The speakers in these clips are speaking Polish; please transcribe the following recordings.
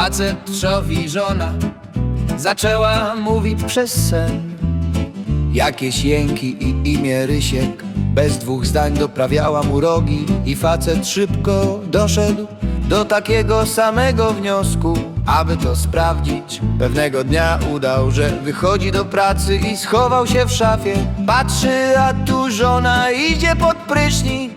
Facet trzowi żona Zaczęła mówić przez sen. Jakieś jęki i imię Rysiek Bez dwóch zdań doprawiała mu rogi I facet szybko doszedł do takiego samego wniosku. Aby to sprawdzić Pewnego dnia udał, że wychodzi do pracy I schował się w szafie. Patrzy, a tu żona idzie pod prysznic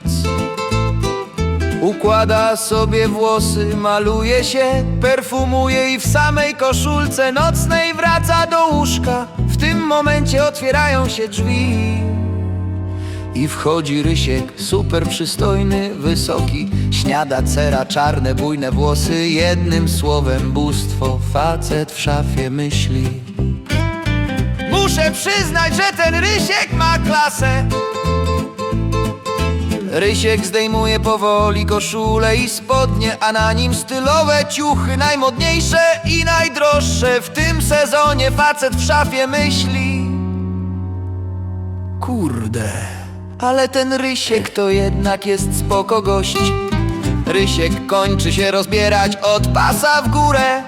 Układa sobie włosy, maluje się, perfumuje i w samej koszulce nocnej wraca do łóżka. W tym momencie otwierają się drzwi i wchodzi Rysiek, super przystojny, wysoki, śniada cera, czarne, bujne włosy, jednym słowem bóstwo, facet w szafie myśli. Muszę przyznać, że ten Rysiek ma klasę. Rysiek zdejmuje powoli koszulę i spodnie, a na nim stylowe ciuchy, najmodniejsze i najdroższe. W tym sezonie facet w szafie myśli. Kurde, ale ten Rysiek to jednak jest spoko gość. Rysiek kończy się rozbierać od pasa w górę.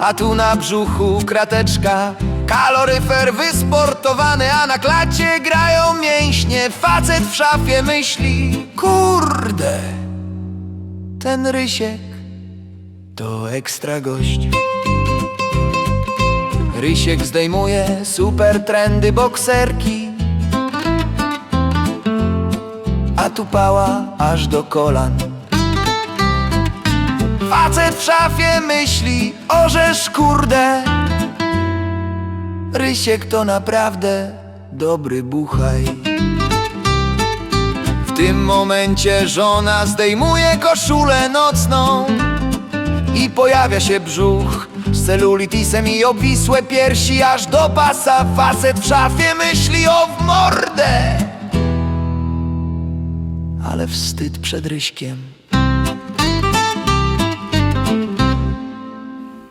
A tu na brzuchu krateczka Kaloryfer wysportowany, a na klacie grają mięśnie. Facet w szafie myśli Kurde Ten Rysiek to ekstra gość. Rysiek zdejmuje super trendy bokserki A tu pała aż do kolan. Facet w szafie myśli, orzesz kurde Rysiek to naprawdę dobry buchaj. W tym momencie żona zdejmuje koszulę nocną I pojawia się brzuch z celulitisem i obwisłe piersi Aż do pasa. Facet w szafie myśli o w mordę. Ale wstyd przed Ryśkiem